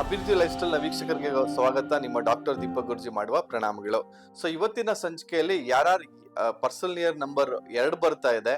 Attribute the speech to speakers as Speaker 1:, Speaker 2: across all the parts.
Speaker 1: ಅಭಿವೃದ್ಧಿ ಲೈಫ್ ಸ್ಟೈಲ್ನ ವೀಕ್ಷಕರಿಗೆ ಸ್ವಾಗತ. ನಿಮ್ಮ ಡಾಕ್ಟರ್ ದೀಪಕ್ ಗುರ್ಜಿ ಮಾಡುವ ಪ್ರಣಾಮಗಳು. ಸೊ ಇವತ್ತಿನ ಸಂಚಿಕೆಯಲ್ಲಿ ಯಾರ್ಯಾರು ಪರ್ಸನಲ್ ಇಯರ್ ನಂಬರ್ ಎರಡು ಬರ್ತಾ ಇದೆ.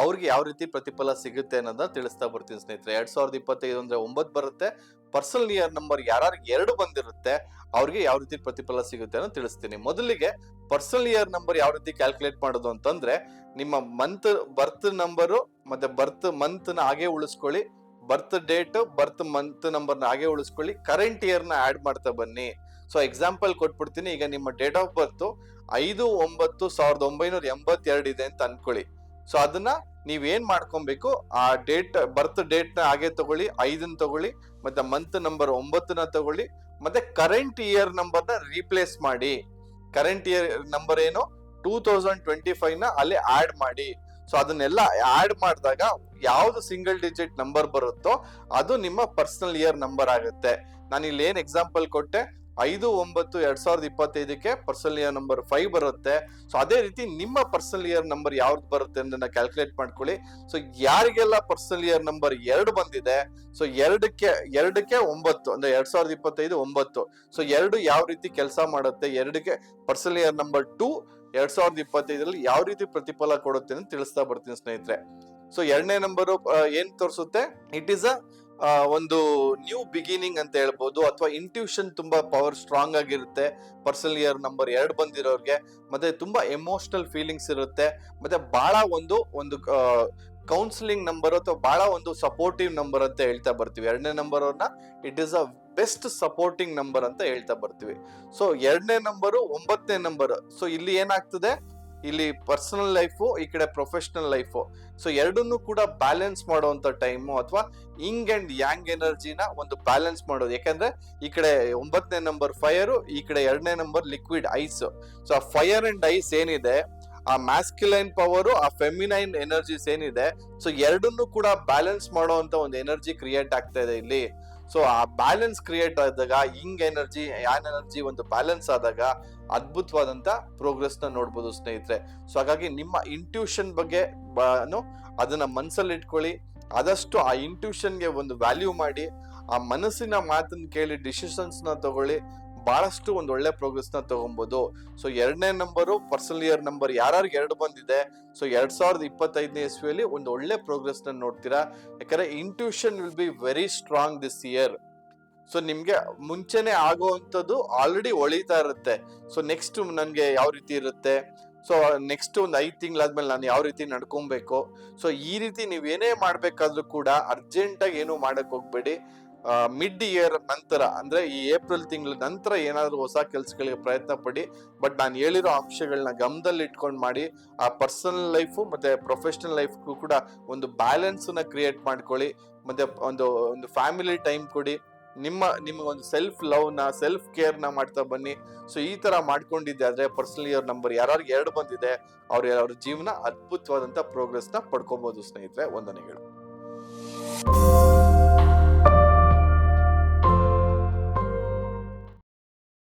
Speaker 1: ಅವ್ರಿಗೆ ಯಾವ ರೀತಿ ಪ್ರತಿಫಲ ಸಿಗುತ್ತೆ ಅನ್ನೋದನ್ನ ತಿಳಿಸ್ತಾ ಬರ್ತೀನಿ ಸ್ನೇಹಿತರೆ. ಎರಡ್ ಸಾವಿರದ ಇಪ್ಪತ್ತೈದು ಅಂದ್ರೆ ಒಂಬತ್ತು ಬರುತ್ತೆ. ಪರ್ಸನಲ್ ಇಯರ್ ನಂಬರ್ ಯಾರು ಎರಡು ಬಂದಿರುತ್ತೆ, ಅವ್ರಿಗೆ ಯಾವ ರೀತಿ ಪ್ರತಿಫಲ ಸಿಗುತ್ತೆ ಅನ್ನೋ ತಿಳಿಸ್ತೀನಿ. ಮೊದಲಿಗೆ ಪರ್ಸನಲ್ ಇಯರ್ ನಂಬರ್ ಯಾವ ರೀತಿ ಕ್ಯಾಲ್ಕುಲೇಟ್ ಮಾಡೋದು ಅಂತಂದ್ರೆ, ನಿಮ್ಮ ಮಂತ್ ಬರ್ತ್ ನಂಬರು ಮತ್ತೆ ಬರ್ತ್ ಮಂತ್ನ ಹಾಗೆ ಉಳಿಸ್ಕೊಳ್ಳಿ. ಬರ್ತ್ ಡೇಟ್ ಬರ್ತ್ ಮಂತ್ ನಂಬರ್ನ ಹಾಗೆ ಉಳಿಸ್ಕೊಳ್ಳಿ. ಕರೆಂಟ್ ಇಯರ್ನ ಆಡ್ ಮಾಡ್ತಾ ಬನ್ನಿ. ಸೊ ಎಕ್ಸಾಂಪಲ್ ಕೊಟ್ಬಿಡ್ತೀನಿ. ಈಗ ನಿಮ್ಮ ಡೇಟ್ ಆಫ್ ಬರ್ತ್ ಐದು ಒಂಬತ್ತು ಸಾವಿರದ ಒಂಬೈನೂರ ಎಂಬತ್ತೆರಡು ಇದೆ ಅಂತ ಅನ್ಕೊಳ್ಳಿ. ಸೊ ಅದನ್ನ ನೀವೇನ್ ಮಾಡ್ಕೊಬೇಕು? ಆ ಡೇಟ್ ಬರ್ತ್ ಡೇಟ್ನ ಹಾಗೆ ತಗೊಳ್ಳಿ ಐದನ್ ತಗೊಳ್ಳಿ, ಮತ್ತೆ ಮಂತ್ ನಂಬರ್ ಒಂಬತ್ತನ್ನ ತಗೊಳ್ಳಿ, ಮತ್ತೆ ಕರೆಂಟ್ ಇಯರ್ ನಂಬರ್ನ ರೀಪ್ಲೇಸ್ ಮಾಡಿ. ಕರೆಂಟ್ ಇಯರ್ ನಂಬರ್ ಏನು? ಟೂ ತೌಸಂಡ್ ಟ್ವೆಂಟಿ ಫೈವ್ನ ಅಲ್ಲಿ ಆಡ್ ಮಾಡಿ. ಸೊ ಅದನ್ನೆಲ್ಲ ಆಡ್ ಮಾಡಿದಾಗ ಯಾವ್ದು ಸಿಂಗಲ್ ಡಿಜಿಟ್ ನಂಬರ್ ಬರುತ್ತೋ ಅದು ನಿಮ್ಮ ಪರ್ಸನಲ್ ಇಯರ್ ನಂಬರ್ ಆಗುತ್ತೆ. ನಾನು ಇಲ್ಲಿ ಏನ್ ಎಕ್ಸಾಂಪಲ್ ಕೊಟ್ಟೆ? ಐದು ಒಂಬತ್ತು ಎರಡ್ ಸಾವಿರದ ಇಪ್ಪತ್ತೈದಕ್ಕೆ ಪರ್ಸನಲ್ ಇಯರ್ ನಂಬರ್ ಫೈವ್ ಬರುತ್ತೆ. ಸೊ ಅದೇ ರೀತಿ ನಿಮ್ಮ ಪರ್ಸನಲ್ ಇಯರ್ ನಂಬರ್ ಯಾವ್ದು ಬರುತ್ತೆ ಅನ್ನೋದನ್ನ ಕ್ಯಾಲ್ಕುಲೇಟ್ ಮಾಡ್ಕೊಳ್ಳಿ. ಸೊ ಯಾರಿಗೆಲ್ಲ ಪರ್ಸನಲ್ ಇಯರ್ ನಂಬರ್ ಎರಡು ಬಂದಿದೆ ಸೊ ಎರಡಕ್ಕೆ ಎರಡಕ್ಕೆ ಒಂಬತ್ತು, ಅಂದ್ರೆ ಎರಡ್ ಸಾವಿರದ ಇಪ್ಪತ್ತೈದು ಒಂಬತ್ತು. ಸೊ ಎರಡು ಯಾವ ರೀತಿ ಕೆಲಸ ಮಾಡುತ್ತೆ, ಎರಡಕ್ಕೆ ಪರ್ಸನಲ್ ಇಯರ್ ನಂಬರ್ ಟೂ ಎರಡ್ ಸಾವಿರದ ಇಪ್ಪತ್ತೈದರಲ್ಲಿ ಯಾವ ರೀತಿ ಪ್ರತಿಫಲ ಕೊಡುತ್ತೆ ಅಂತ ತಿಳಿಸ್ತಾ ಬರ್ತೀನಿ ಸ್ನೇಹಿತರೆ. ಸೊ ಎರಡನೇ ನಂಬರ್ ಏನ್ ತೋರಿಸುತ್ತೆ? ಇಟ್ ಈಸ್ ಅ ಒಂದು ನ್ಯೂ ಬಿಗಿನಿಂಗ್ ಅಂತ ಹೇಳ್ಬೋದು, ಅಥವಾ ಇಂಟ್ಯೂಷನ್ ತುಂಬಾ ಪವರ್ ಸ್ಟ್ರಾಂಗ್ ಆಗಿರುತ್ತೆ. ಪರ್ಸನಲ್ ಇಯರ್ ನಂಬರ್ ಎರಡು ಬಂದಿರೋರಿಗೆ, ಮತ್ತೆ ತುಂಬಾ ಎಮೋಷನಲ್ ಫೀಲಿಂಗ್ಸ್ ಇರುತ್ತೆ, ಮತ್ತೆ ಬಹಳ ಒಂದು ಒಂದು ಕೌನ್ಸಿಲಿಂಗ್ ನಂಬರ್ ಅಥವಾ ಬಹಳ ಒಂದು ಸಪೋರ್ಟಿವ್ ನಂಬರ್ ಅಂತ ಹೇಳ್ತಾ ಬರ್ತೀವಿ. ಎರಡನೇ ನಂಬರ್ ಅವ್ರನ್ನ it is a best supporting number ಅಂತ ಹೇಳ್ತಾ ಬರ್ತೀವಿ. ಸೊ ಎರಡನೇ ನಂಬರು ಒಂಬತ್ತನೇ ನಂಬರ್ ಸೊ ಇಲ್ಲಿ ಏನಾಗ್ತದೆ? ಇಲ್ಲಿ ಪರ್ಸನಲ್ ಲೈಫು ಈ ಕಡೆ ಪ್ರೊಫೆಷನಲ್ ಲೈಫು ಸೊ ಎರಡನ್ನೂ ಕೂಡ ಬ್ಯಾಲೆನ್ಸ್ ಮಾಡುವಂಥ ಟೈಮು ಅಥವಾ ಇಂಗ್ ಅಂಡ್ ಯಾಂಗ್ ಎನರ್ಜಿನ ಒಂದು ಬ್ಯಾಲೆನ್ಸ್ ಮಾಡೋದು. ಯಾಕಂದ್ರೆ ಈ ಕಡೆ ಒಂಬತ್ತನೇ ನಂಬರ್ ಫೈರ್ ಈ ಕಡೆ ಎರಡನೇ ನಂಬರ್ ಲಿಕ್ವಿಡ್ ಐಸ್ ಸೊ ಆ ಫೈರ್ ಅಂಡ್ ಐಸ್ ಏನಿದೆ, ಆ ಮ್ಯಾಸ್ಕ್ಯುಲೈನ್ ಪವರು ಆ ಫೆಮಿನೈನ್ ಎನರ್ಜೀಸ್ ಏನಿದೆ ಸೊ ಎರಡನ್ನೂ ಕೂಡ ಬ್ಯಾಲೆನ್ಸ್ ಮಾಡುವಂತ ಒಂದು ಎನರ್ಜಿ ಕ್ರಿಯೇಟ್ ಆಗ್ತಾ ಇದೆ ಇಲ್ಲಿ. ಸೊ ಆ ಬ್ಯಾಲೆನ್ಸ್ ಕ್ರಿಯೇಟ್ ಆದಾಗ ಇಂಗ್ ಎನರ್ಜಿ ಯಾನ್ ಎನರ್ಜಿ ಒಂದು ಬ್ಯಾಲೆನ್ಸ್ ಆದಾಗ ಅದ್ಭುತವಾದಂತ ಪ್ರೋಗ್ರೆಸ್ನ ನೋಡ್ಬೋದು ಸ್ನೇಹಿತರೆ. ಸೊ ಹಾಗಾಗಿ ನಿಮ್ಮ ಇಂಟ್ಯೂಷನ್ ಬಗ್ಗೆ ಅದನ್ನ ಮನಸ್ಸಲ್ಲಿ ಇಟ್ಕೊಳ್ಳಿ. ಆದಷ್ಟು ಆ ಇಂಟ್ಯೂಷನ್ಗೆ ಒಂದು ವ್ಯಾಲ್ಯೂ ಮಾಡಿ, ಆ ಮನಸ್ಸಿನ ಮಾತನ್ನ ಕೇಳಿ ಡಿಸಿಷನ್ಸ್ನ ತಗೊಳ್ಳಿ. ಬಹಳಷ್ಟು ಒಂದು ಒಳ್ಳೆ ಪ್ರೋಗ್ರೆಸ್ನ ತಗೊಬಹುದು ಸೊ ಎರಡನೇ ನಂಬರು ಪರ್ಸನಲ್ ಇಯರ್ ನಂಬರ್ ಯಾರ್ಯಾರಿಗೆ ಎರಡು ಬಂದಿದೆ ಸೊ ಎರಡ್ ಸಾವಿರದ ಇಪ್ಪತ್ತೈದನೇ ಇಸ್ವಿಯಲ್ಲಿ ಒಂದು ಒಳ್ಳೆ ಪ್ರೋಗ್ರೆಸ್ನ ನೋಡ್ತೀರಾ? ಯಾಕಂದ್ರೆ intuition will be very strong this year so ನಿಮ್ಗೆ ಮುಂಚೆನೆ ಆಗುವಂಥದ್ದು ಆಲ್ರೆಡಿ ಒಳಿತಾ ಇರುತ್ತೆ. ಸೊ ನೆಕ್ಸ್ಟ್ ನನಗೆ ಯಾವ ರೀತಿ ಇರುತ್ತೆ? ಸೊ ನೆಕ್ಸ್ಟ್ ಒಂದು ಐದು ತಿಂಗಳಾದ್ಮೇಲೆ ನಾನು ಯಾವ ರೀತಿ ನಡ್ಕೊಬೇಕು? ಸೊ ಈ ರೀತಿ ನೀವೇನೇ ಮಾಡ್ಬೇಕಾದ್ರೂ ಕೂಡ ಅರ್ಜೆಂಟಾಗಿ ಏನು ಮಾಡಕ್ ಹೋಗ್ಬೇಡಿ. ಮಿಡ್ ಇಯರ್ ನಂತರ, ಅಂದ್ರೆ ಈ ಏಪ್ರಿಲ್ ತಿಂಗಳ ನಂತರ ಏನಾದರೂ ಹೊಸ ಕೆಲ್ಸಗಳಿಗೆ ಪ್ರಯತ್ನ ಪಡಿ, ಬಟ್ ನಾನು ಹೇಳಿರೋ ಅಂಶಗಳನ್ನ ಗಮನದಲ್ಲಿ ಇಟ್ಕೊಂಡು ಮಾಡಿ, ಆ ಪರ್ಸನಲ್ ಲೈಫು ಮತ್ತೆ ಪ್ರೊಫೆಷನಲ್ ಲೈಫ್ಗೂ ಕೂಡ ಒಂದು ಬ್ಯಾಲೆನ್ಸ್ನ ಕ್ರಿಯೇಟ್ ಮಾಡ್ಕೊಳ್ಳಿ, ಮತ್ತೆ ಒಂದು ಒಂದು ಫ್ಯಾಮಿಲಿ ಟೈಮ್ ಕೊಡಿ, ನಿಮ್ಮ ನಿಮ್ಮ ಒಂದು ಸೆಲ್ಫ್ ಲವ್ನ ಸೆಲ್ಫ್ ಕೇರ್ನ ಮಾಡ್ತಾ ಬನ್ನಿ. ಸೊ ಈ ತರ ಮಾಡ್ಕೊಂಡಿದ್ದೆ, ಆದ್ರೆ ಪರ್ಸನಲ್ ಇಯರ್ ನಂಬರ್ ಯಾರ್ಯಾರಿಗೆ ಎರಡು ಬಂದಿದೆ, ಅವ್ರ ಅವ್ರ ಜೀವನ ಅದ್ಭುತವಾದಂತ ಪ್ರೋಗ್ರೆಸ್ನ ಪಡ್ಕೋಬಹುದು ಸ್ನೇಹಿತರೆ, ವಂದನೆಗಳು.